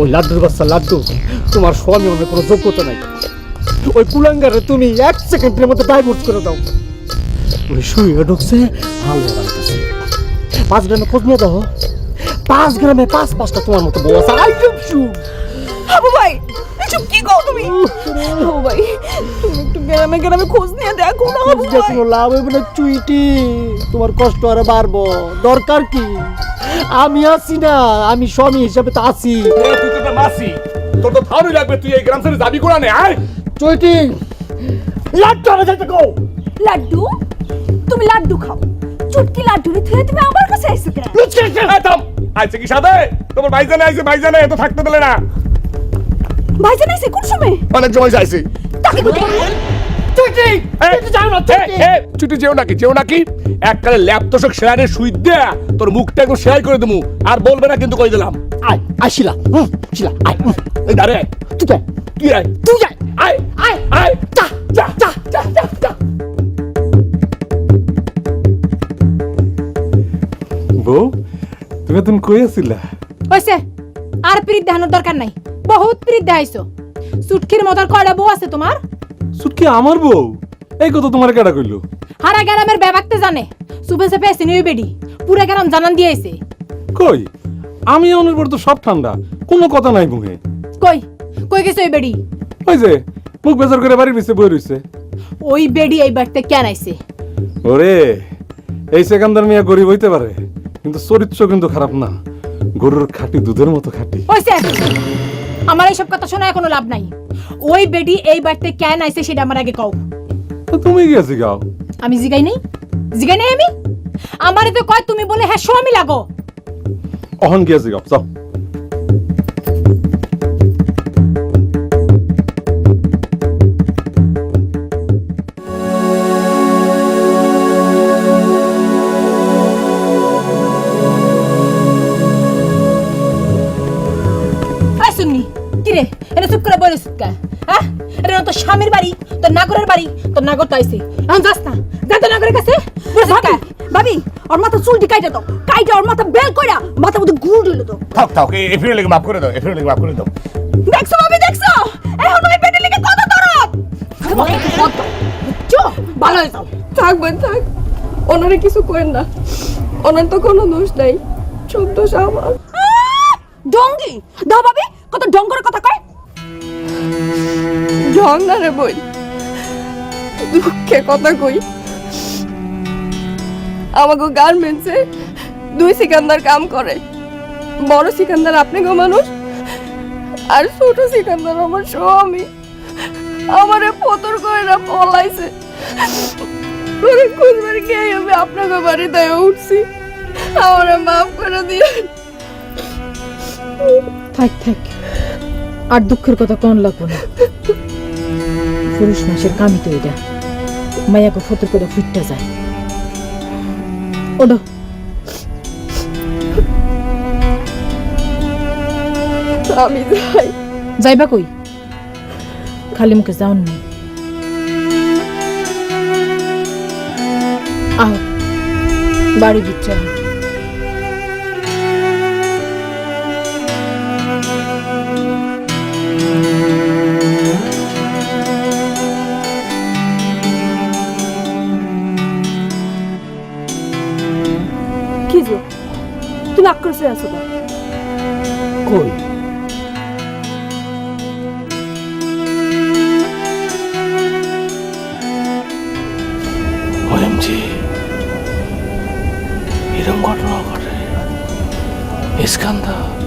ওই লাড্ডুর বাচ্চা লাড্ডু, তোমার স্বামী অনেক কোনো যোগ্যতা নাই। ওই কুলাঙ্গারে তুমি এক সেকেন্ডের মধ্যে ডাইভোর্স করে দাও। ওই শুয়ে ঢুকছে পাঁচ গ্রামে খোঁজ নিয়ে দাও পাঁচ গ্রামে পাঁচ পাঁচটা তোমার মতো বউ আছে। আই ভাই এসব কি কও তুমি? হাবু ভাই তুমি একটু গ্রামে গ্রামে খোঁজ নিয়ে দেখো না হাবু যে ভাই কোনো লাভ হবে না চুইটি। তোমার কষ্ট আরে বাড়বো। দরকার কি? আমি আছি না আমি স্বামী হিসাবে তো আছি। তুই তো মাসি। তোর তো ভালোই লাগবে তুই এই গ্রাম ছেড়ে যাবি কোনা নে আয়। চুইটি লাড্ডু আমি যাইতে কও। লাড্ডু? তুমি লাড্ডু খাও। চুটকি লাড্ডু রে থুয়ে তুমি আমার কাছে আইছো কেন? থাম। আইছে কি সাথে? তোমার ভাইজানে আইছে ভাইজানে এত থাকতে দিলে না। ভাইজান আইছে কোন সময়? অনেক সময় আইছে তাকে বলি চুইটি চুইটি যাও না ছুটি যেও নাকি যেও নাকি? এককালে ল্যাপ তোষক শেয়ারে সুই দেয়া তোর মুখটা একদম শেয়ার করে দেবো। আর বলবে না কিন্তু কই দিলাম। আয় আয় শিলা হুম শিলা আয় এই দাঁড়ে। তুই তুই আয়? তুই যাই আয় আয় আয় যা যা যা যা যা যা বউ তুমি তুমি কই আছিলা? হইছে। আর পিরিত দেখানোর দরকার নাই। বহুত পিরিত দেখাইছো। সুটকির মতর কয়টা বউ আছে তোমার? সুটকি আমার বউ? এই কথা তোমার কেডা কইলো? হারা গ্রামের ব্যাপাকতে জানে সুবে সে পেয়েছে নিয়ে বেডি পুরা গ্রাম জানান দিয়েছে। কই? আমি অনের পর তো সব ঠান্ডা কোনো কথা নাই মুখে। কই? কই গেছে ওই বেডি? ওই যে মুখ বেজার করে বাড়ির পিছে বই রইছে। ওই বেডি এই বাড়িতে কেন আইছে? ওরে এই সেকান্দার মিয়া গরিব হইতে পারে কিন্তু চরিত্র কিন্তু খারাপ না। গরুর খাঁটি দুধের মতো খাঁটি। হইছে। আমার এইসব কথা শোনা এখনও লাভ নাই। ওই বেডি এই বাড়িতে কেন আইছে সেটা আমার আগে কও। তো তুমি গিয়েছি গাও আমি জিগাই নাই? জিগাই নাই আমি? আমারে তো কয় তুমি বলে হ্যাঁ শো আমি লাগো। অহন গিয়েছি গাও যাও। শুননি কি রে এটা চুপ করে বলে সুৎকা হ্যাঁ? এটা তোর স্বামীর বাড়ি তোর নাগরের বাড়ি তোর নাগর তো আইছে। এখন যাস না যা তোর নাগরের কাছে। ভাবি ওর মাথা চুলটি কাইটা দাও কাইটা ওর মাথা বেল কইরা মাথা মধ্যে গুড় দিল তো। থাক থাক এ ফিরে লেগে মাফ করে দাও এ ফিরে লেগে মাফ করে দাও। দেখছ ভাবি দেখছ? এখন ওই পেটে লিখে কত দরদ? চো ভালো হয়ে যাও। থাকবেন থাক। ওনারে কিছু করেন না। ওনার তো কোনো দোষ নাই। সব দোষ আমার। ডঙ্গি দাও ভাবি কত ডঙ্গরের কথা কয়? ঢং না রে বই। দুঃখে কথা কই। আমাকে গার্মেন্টসে দুই সিকান্দার কাম করে। বড় সিকান্দার আপনি গো মানুষ, আর ছোট সিকান্দার আমার স্বামী। আমারে ফতর করে না পলাইছে। ওরে খুঁজবার গিয়ে আপনাকে বাড়িতে উঠছি। আমারে মাফ করে দিয়ে থাক থাক। আর দুঃখের কথা কোন লাগবো না পুরুষ মাসের কামি তো এটা। মায়াকে ফতর করে ফুটতে যায়। ওডো আমি যাই। যাইবা কই? খালি মুখে যাওন নেই আহ বাড়ি দিচ্ছে কি যে তুমি আক্রোশে আছো না কই ওএমজি এরকম ঘটনা ঘটে ইস্কান্দার